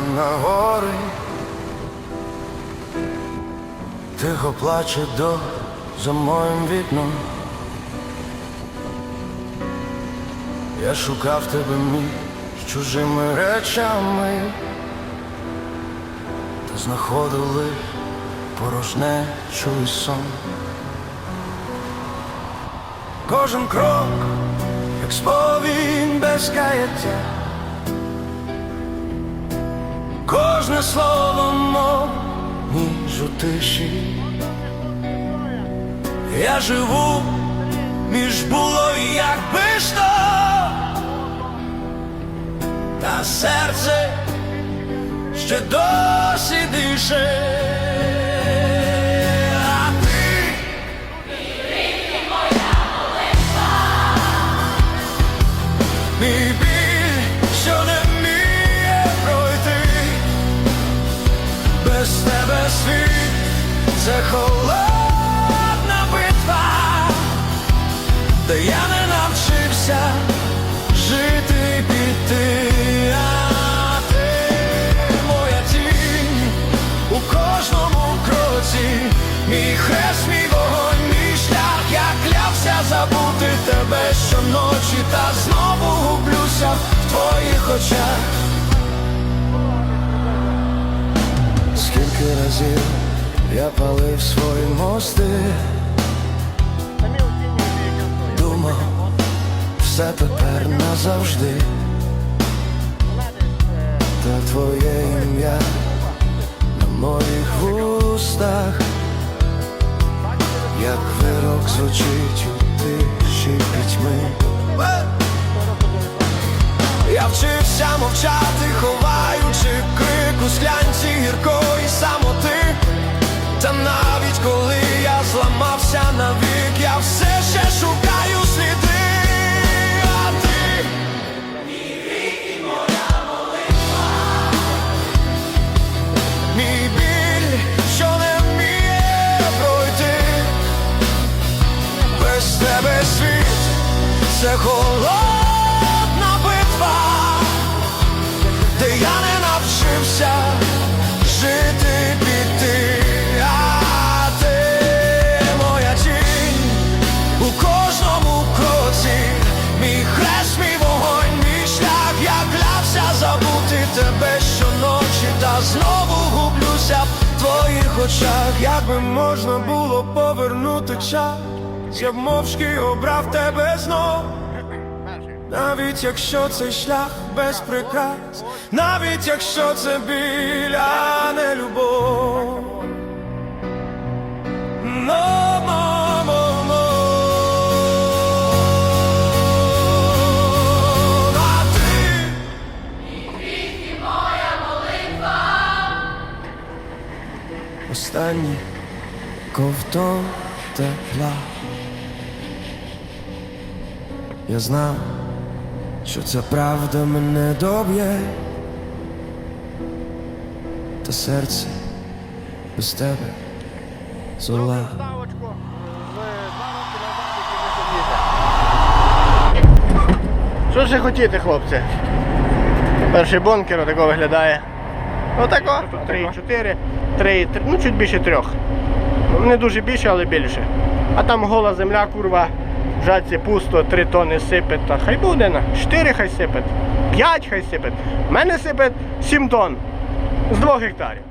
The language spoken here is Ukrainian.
на гори, тихо плаче до за моїм вікном. Я шукав тебе між чужими речами, та знаходив лиш порожнечу і сон. Кожен крок, як сповінь без каяття, кожне слово мов ніж у тиші. Я живу між було і якби що, та серце ще досі дише. Це холодна битва, де я не навчився жити піти, а ти моя тінь у кожному кроці, мій хрест, мій вогонь, мій шлях, я клявся забути тебе щоночі, та знову гублюся в твоїх очах. Скільки разів я палив свої мости, думав, все тепер назавжди, та твоє ім'я на моїх вустах, як вирок звучить у тиші пітьми. Я вчився мовчати, ховаючи крик у склянці гіркої холодна битва, де я не навчився жити піти, а ти моя тінь у кожному кроці, мій хрест, мій вогонь, мій шлях, я клявся забути тебе щоночі, та знову гублюся в твоїх очах, якби можна було повернути час, я б мовчки обрав тебе знов. Навіть якщо цей шлях без прикрас, навіть якщо це біль, а не любов. Останній ковтом тепла. Я знав, що ця правда мене доб'є, та серце без тебе зола. Що ще хотіти, хлопці? Перший бункер отако виглядає. Отако. 3,4, 3, ну чуть більше трьох. Не дуже більше, але більше. А там гола земля, курва, жатці пусто, 3 тони сипе, та хай буде на 4 хай сипе, 5 хай сипе. В мене сипе 7 тонн з 2 гектарів.